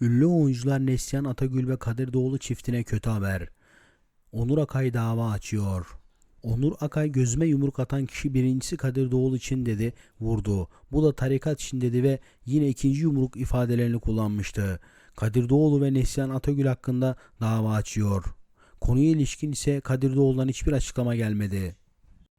Ünlü oyuncular Neslihan Atagül ve Kadir Doğulu çiftine kötü haber. Onur Akay dava açıyor. Onur Akay gözüme yumruk atan kişi birincisi Kadir Doğulu için dedi, vurdu. Bu da tarikat için dedi ve yine ikinci yumruk ifadelerini kullanmıştı. Kadir Doğulu ve Neslihan Atagül hakkında dava açıyor. Konuya ilişkin ise Kadir Doğulu'dan hiçbir açıklama gelmedi.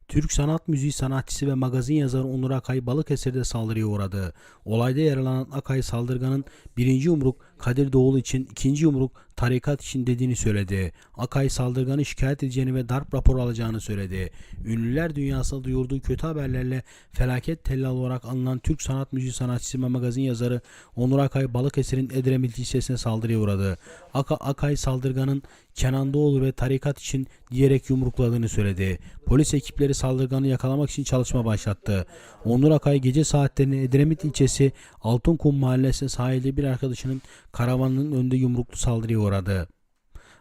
Türk sanat müziği sanatçısı ve magazin yazarı Onur Akay Balıkesir'de saldırıya uğradı. Olayda yaralanan Akay saldırganın birinci yumruk Kadir Doğulu için, ikinci yumruk tarikat için dediğini söyledi. Akay saldırganı şikayet edeceğini ve darp raporu alacağını söyledi. Ünlüler dünyasında duyurduğu kötü haberlerle felaket tellal olarak anılan Türk sanat müziği sanatçısı ve magazin yazarı Onur Akay Balıkesir'in Edremit ilçesine saldırıya uğradı. Aka, Akay saldırganın Kenan Doğulu ve tarikat için diyerek yumrukladığını söyledi. Polis ekipleri saldırganı yakalamak için çalışma başlattı. Onur Akay gece saatlerinde Edremit ilçesi Altınkum mahallesinde sahilde bir arkadaşının karavanının önünde yumruklu saldırıya uğradı.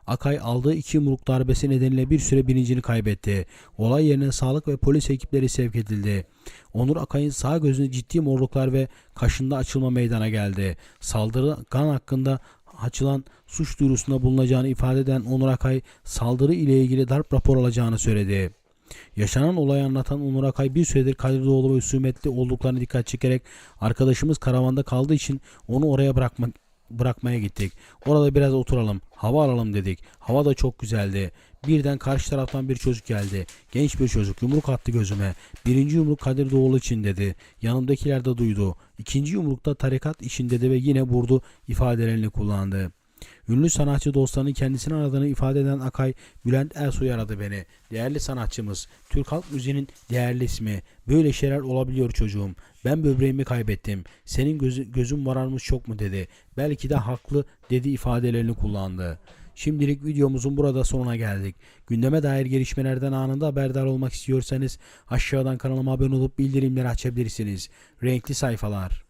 Akay aldığı iki yumruk darbesi nedeniyle bir süre bilincini kaybetti. Olay yerine sağlık ve polis ekipleri sevk edildi. Onur Akay'ın sağ gözünde ciddi morluklar ve kaşında açılma meydana geldi. Saldırgan hakkında açılan suç duyurusunda bulunacağını ifade eden Onur Akay saldırı ile ilgili darp raporu alacağını söyledi. Yaşanan olayı anlatan Onur Akay bir süredir Kadir Doğulu ve husumetli olduklarını dikkat çekerek arkadaşımız karavanda kaldığı için onu oraya bırakmak bırakmaya gittik. Orada biraz oturalım, hava alalım dedik. Hava da çok güzeldi. Birden karşı taraftan bir çocuk geldi. Genç bir çocuk yumruk attı gözüme. Birinci yumruk Kadir Doğulu için dedi. Yanımdakiler de duydu. İkinci yumrukta tarikat için dedi ve yine vurdu ifadelerini kullandı. Ünlü sanatçı dostlarının kendisini aradığını ifade eden Akay, Bülent Ersoy aradı beni. Değerli sanatçımız, Türk halk müziğinin değerli ismi. Böyle şeyler olabiliyor çocuğum. Ben böbreğimi kaybettim. Senin gözü, gözün vararmış çok mu dedi. Belki de haklı dedi ifadelerini kullandı. Şimdilik videomuzun burada sonuna geldik. Gündeme dair gelişmelerden anında haberdar olmak istiyorsanız aşağıdan kanalıma abone olup bildirimleri açabilirsiniz. Renkli sayfalar.